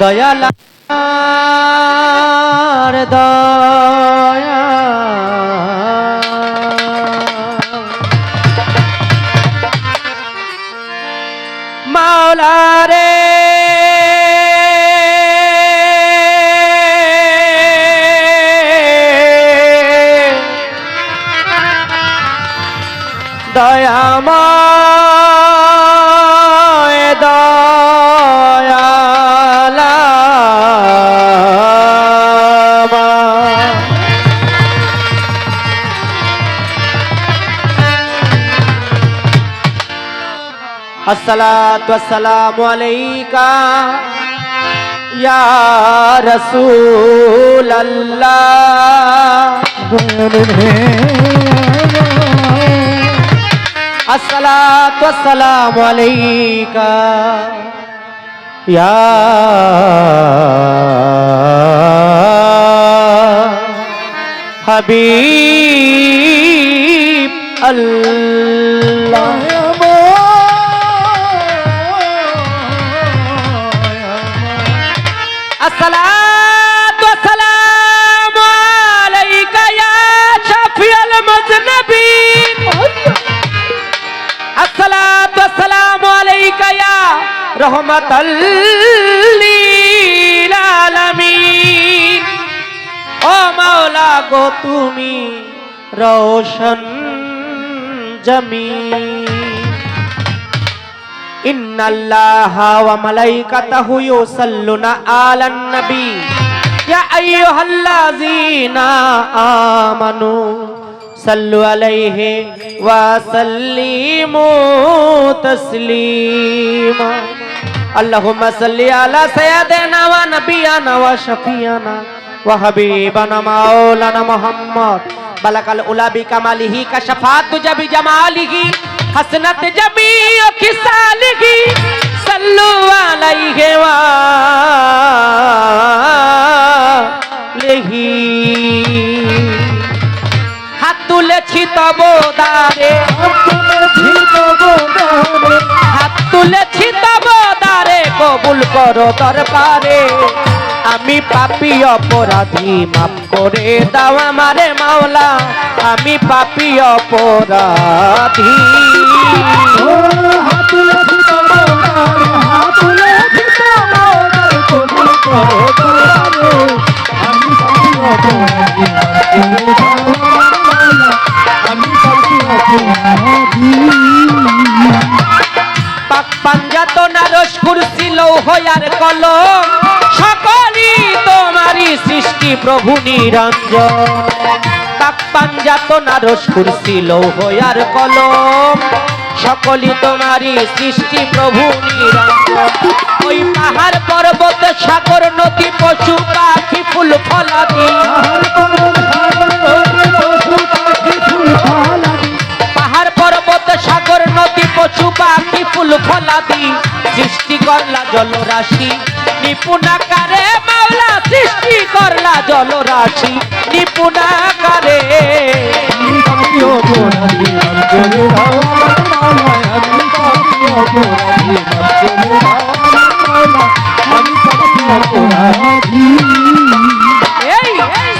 দয়ালার দয়া। মাওলা রে দয়াময় আসসালাম আলাইকা ইয়া রসুল আসসালাম আলাইকা আল্লাহ। الصلاة والسلام عليك يا شفيع المذنبين الصلاة والسلام عليك يا رحمة للعالمين او مولا گو تمہیں روشن جمی إن الله وملائكته يصلون على النبي يا أيها الذين آمنوا صلوا عليه وسلموا تسليما اللهم صل على سيدنا ونبينا وشفيعنا وحبيبنا مولانا محمد بلغ الأولى بكماله كشفات جبي جماله हसनत जबी की सालगी सल्लू अलैहि লেহি হাত তুলেছি তব দারে হাত তুলেছি তব দারে কবুল করো দরবারে। আমি পাপি অপরাধী, মাফ করে দাও আমারে মাওলা। আমি পাপি অপরাধী। লৌহয়ার কলম সকলই তোমারই সৃষ্টি প্রভু নিরঞ্জন পাঞ্জাত নারস কুরসি লৌহয়ার কলম। সকলই তোমারই সৃষ্টি প্রভু ওই পাহাড় পর্বত, সাগর, নদী, পশু, পাখি, ফুল ফলাদি পাহাড় পর্বত, সাগর, নদী, পশু, পাখি, ফুল ফলাদি সৃষ্টি করলা জলরাশি। নিপুণাকারে মাওলা সৃষ্টি করলা জলরাশি। নিপুণাকারে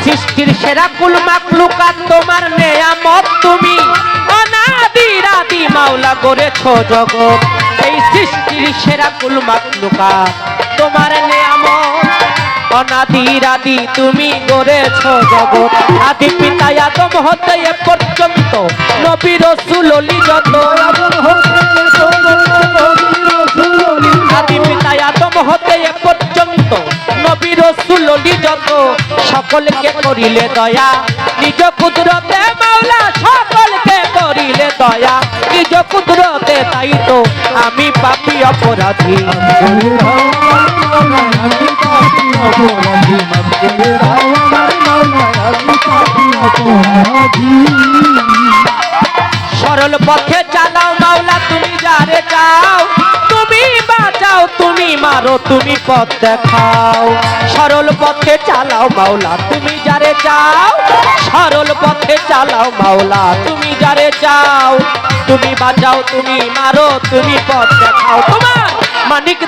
সৃষ্টির সেরা কুল মাকলুকাত তোমার নেয়ামত তুমি। অনাদিরাদি মাওলা করেছ জগৎ। এই সৃষ্টির সেরা কুল মাকলুকাত তোমার নেয়ামত অনাদিরাদি তুমি গড়েছ জগৎ। আদি পিতা আদম হতে এ পর্যন্ত, নবী রসুল অলি যত। আদি পিতা আদম হতে এ পর্যন্ত, নবী রসুল অলি যত। সকলকে করিলে দয়া, নিজ কুদরতে মাওলা সকলকে করিলে দয়া, নিজ কুদরতে তাই তো আমি পাপি অপরাধী। সরল পথে চালাও মাওলা, তুমি যারে চাও, তুমি বাঁচাও, তুমি মারো, তুমি পথ দেখাও। সরল পথে চালাও মাওলা, তুমি যারে চাও, সরল পথে চালাও মাওলা, তুমি যারে চাও। তুমি বাঁচাও, তুমি মারো, তুমি পথ দেখাও। তোমার মানিক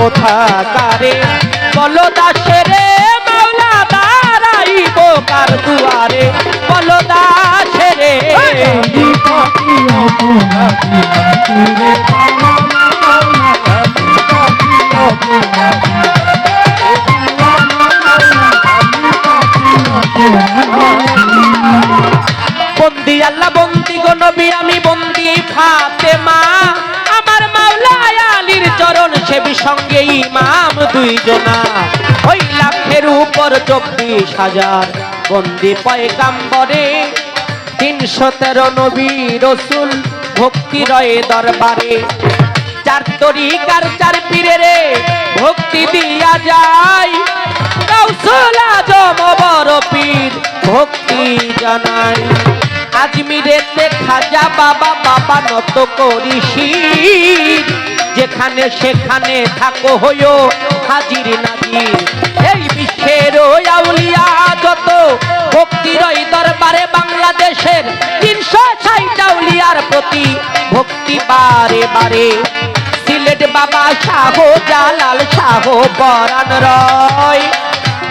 কোথাকারে বলো ইমাম দুইজনা। ওই লাখের উপর চব্বিশ হাজার। বন্দি পয়গাম্বরে তিনশো তেরো নবী রসুল ভক্তি রয়ে দরবারে। চার তরিকার চার পীরে ভক্তি দিয়া যায়। গাউসুল আজম বড় পীর, ভক্তি জানাই আজমিরেতে খাজা বাবা বাবা নত করি শির। যেখানে সেখানে থাকো হইও হাজির নাজির। এই বিশ্বের আউলিয়া যত ভক্তির ওই দরবারে বাংলাদেশের তিনশো ষাট আউলিয়ার প্রতি ভক্তি বারে বারে। সিলেট বাবা শাহ জালাল শাহ পরাণ রয়।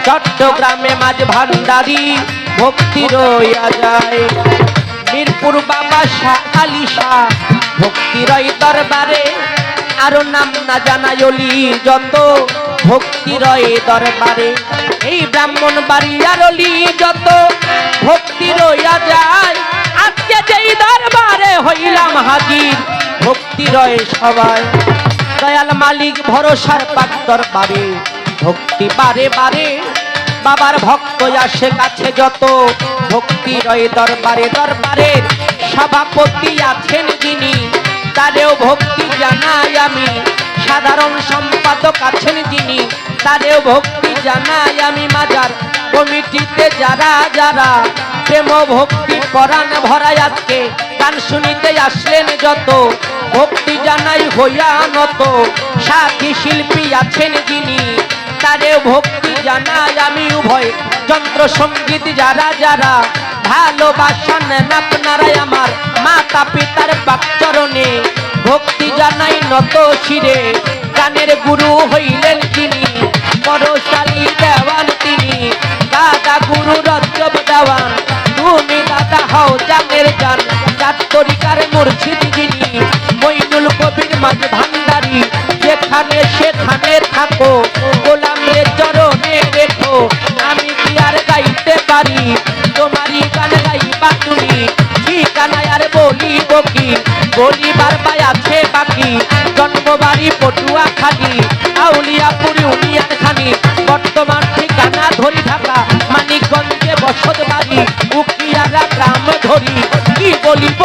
চট্টগ্রামে মাঝ ভান্ডারি ভক্তি রইয়া যায়। মিরপুর বাবা শাহ আলী শাহ ভক্তি রয় দরবারে আরও নাম না জানাই অলি, যত ভক্তি রয় দরবারে। এই ব্রাহ্মণ বাড়িয়ার অলি, যত ভক্তি রইয়া যায়। আজকে যেই দরবারে হইলাম হাজির, ভক্তি রয় সবাই। দয়াল মালিক ভরসার পাক দরবারে, ভক্তি বারে বারে। বাবার ভক্ত আসে কাছে যত ভক্তি রয়ে দরবারে দরবারে সভাপতি আছেন যিনি। তারেও ভক্তি জানাই আমি। সাধারণ সম্পাদক আছেন যিনি, তারেও ভক্তি জানাই আমি মাজার কমিটিতে যারা যারা প্রেম ভক্তি পরাণ ভরাই আজকে। গান শুনিতে আসলেন যত, ভক্তি জানাই হইয়া নত। সাথী শিল্পী আছেন যিনি তারে ভক্তি জানাই আমি উভয়। যন্ত্র সংগীত যারা যারা ভালোবাসা নেন আপনারাই আমার মাতা পিতার বাকচরণে ভক্তি জানাই নত শিরে, গানের গুরু হইলেন তিনি, পরশালী দেওয়ান তিনি। দাদা গুরু রজব দেওয়ান, তুমি দাদা হও জানের জান। চাত্তরিকার তরিকার মুর্শিদ পরিবার পায় আছে বাকি। জন্মবাড়ি পটুয়া খালি আউলিয়াপুরি ইউনিয়ন খানি। বর্তমান ঠিকানা ধরি ঢাকা, মানিকগঞ্জে বসত বাড়ি উকিয়ারা গ্রাম ধরি, কি বলিব